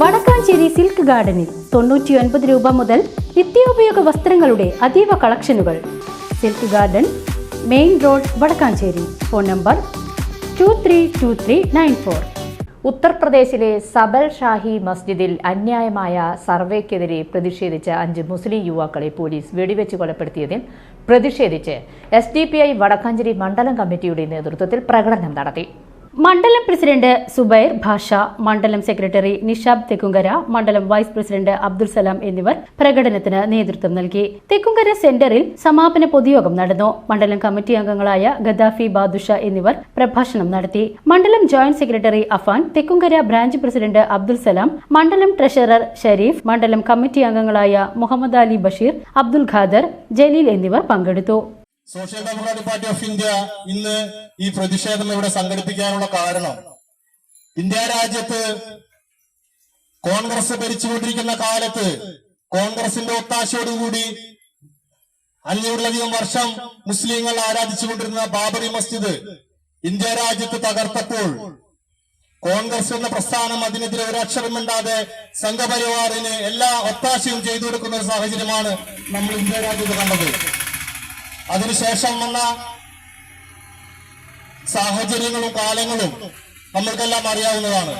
Vadakkanchery silk ഗാർഡനിൽ തൊണ്ണൂറ്റിയൊൻപത് രൂപ മുതൽ നിത്യോപയോഗ വസ്ത്രങ്ങളുടെ അതീവ കളക്ഷനുകൾ. Silk garden main road Vadakkanchery. Phone number two three two three nine four. ഉത്തർപ്രദേശിലെ സബൽ ഷാഹി മസ്ജിദിൽ അന്യായമായ സർവേക്കെതിരെ പ്രതിഷേധിച്ച അഞ്ച് മുസ്ലിം യുവാക്കളെ പോലീസ് വെടിവെച്ച് കൊലപ്പെടുത്തിയതിൽ പ്രതിഷേധിച്ച് S D P I Vadakkanchery മണ്ഡലം കമ്മിറ്റിയുടെ നേതൃത്വത്തിൽ പ്രകടനം നടത്തി. മണ്ഡലം പ്രസിഡന്റ് സുബൈർ ഭാഷ മണ്ഡലം സെക്രട്ടറി നിഷാബ് തെക്കുങ്കര മണ്ഡലം വൈസ് പ്രസിഡന്റ് അബ്ദുൽ സലാം എന്നിവർ പ്രകടനത്തിന് നേതൃത്വം നൽകി. തെക്കുങ്കര സെന്ററിൽ സമാപന പൊതുയോഗം നടന്നു. മണ്ഡലം കമ്മിറ്റി അംഗങ്ങളായ ഗദാഫി ബാദുഷ എന്നിവർ പ്രഭാഷണം നടത്തി. മണ്ഡലം joint secretary Afan Thekkumkara branch president Abdul Salam മണ്ഡലം ട്രഷറർ ഷരീഫ് മണ്ഡലം കമ്മിറ്റി അംഗങ്ങളായ മുഹമ്മദ് അലി ബഷീർ അബ്ദുൽ ഖാദർ ജലീൽ എന്നിവർ പങ്കെടുത്തു. Social democratic party of India ഇന്ന് ഈ പ്രതിഷേധം ഇവിടെ സംഘടിപ്പിക്കാനുള്ള കാരണം. ഇന്ത്യ രാജ്യത്ത് കോൺഗ്രസ് ഭരിച്ചുകൊണ്ടിരിക്കുന്ന കാലത്ത് കോൺഗ്രസിന്റെ ഒത്താശയോടുകൂടി അഞ്ഞൂറിലധികം വർഷം മുസ്ലിങ്ങൾ ആരാധിച്ചുകൊണ്ടിരുന്ന ബാബറി മസ്ജിദ് ഇന്ത്യ രാജ്യത്ത് തകർത്തപ്പോൾ കോൺഗ്രസ് എന്ന പ്രസ്ഥാനം അതിനെതിരെ ഒരക്ഷരമിണ്ടാതെ സംഘപരിവാറിന് എല്ലാ ഒത്താശയും ചെയ്തു കൊടുക്കുന്ന ഒരു സാഹചര്യമാണ് നമ്മൾ ഇന്ത്യ രാജ്യത്ത് കണ്ടത്. അതിനുശേഷം വന്ന സാഹചര്യങ്ങളും കാലങ്ങളും നമ്മൾക്കെല്ലാം അറിയാവുന്നതാണ്.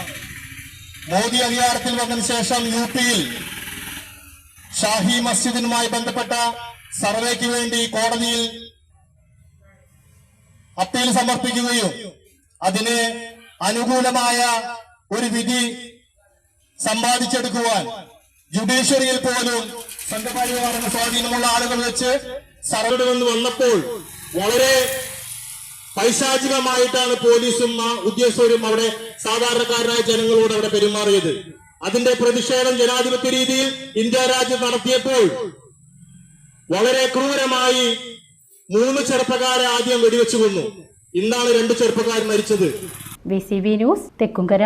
മോദി അധികാരത്തിൽ വന്നതിന് ശേഷം യു പിയിൽ ഷാഹി മസ്ജിദിനുമായി ബന്ധപ്പെട്ട സർവേക്ക് വേണ്ടി കോടതിയിൽ അപ്പീൽ സമർപ്പിക്കുകയും അതിന് അനുകൂലമായ ഒരു വിധി സമ്പാദിച്ചെടുക്കുവാൻ ജുഡീഷ്യറിയിൽ പോലും സംഘപരിവാറിന് സ്വാധീനമുള്ള ആളുകൾ വെച്ച് സർവേ വന്ന് വന്നപ്പോൾ വളരെ പൈശാചികമായിട്ടാണ് പോലീസും ആ ഉദ്യോഗസ്ഥരും അവിടെ സാധാരണക്കാരായ ജനങ്ങളോട് അവിടെ പെരുമാറിയത്. അതിന്റെ പ്രതിഷേധം ജനാധിപത്യ രീതിയിൽ ഇന്ത്യ രാജ്യം നടത്തിയപ്പോൾ വളരെ ക്രൂരമായി മൂന്ന് ചെറുപ്പക്കാരെ ആദ്യം വെടിവെച്ചു കൊന്നു. ഇന്നാണ് രണ്ട് ചെറുപ്പക്കാർ മരിച്ചത്. V news Thekkumkara